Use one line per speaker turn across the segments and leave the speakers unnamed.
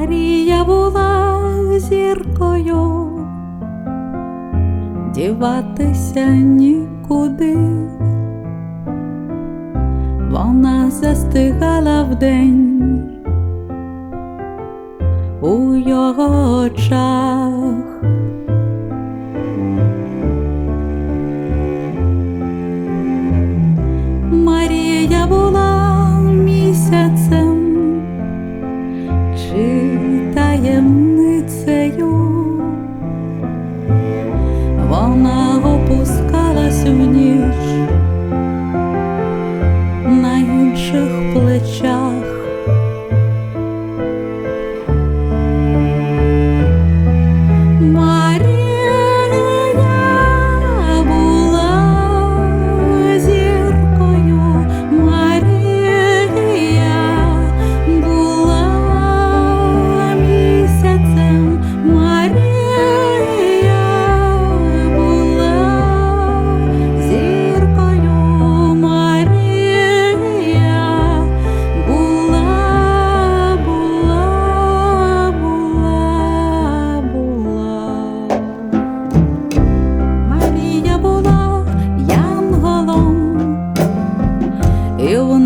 Марія була зіркою, діватися нікуди. Вона застигала вдень у його очах. Вона опускалась в ніч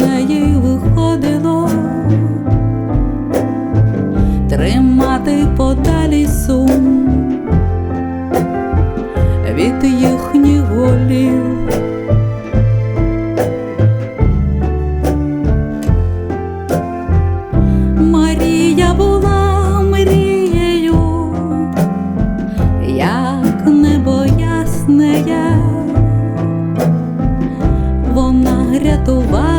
неї виходило тримати подалі сум від їхніх голів. Марія була мрією, як небо вона рятувала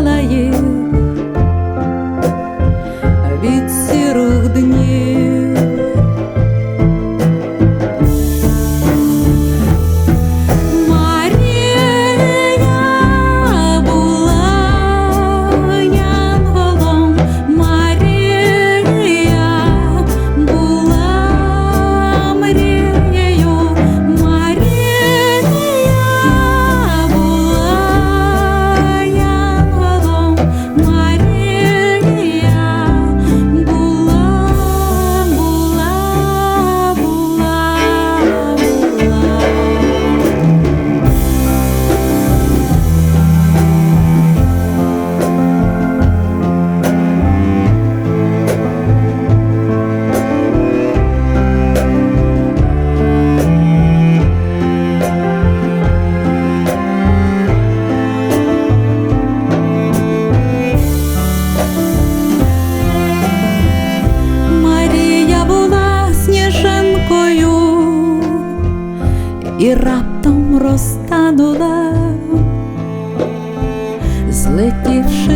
і раптом розтанула, злетівши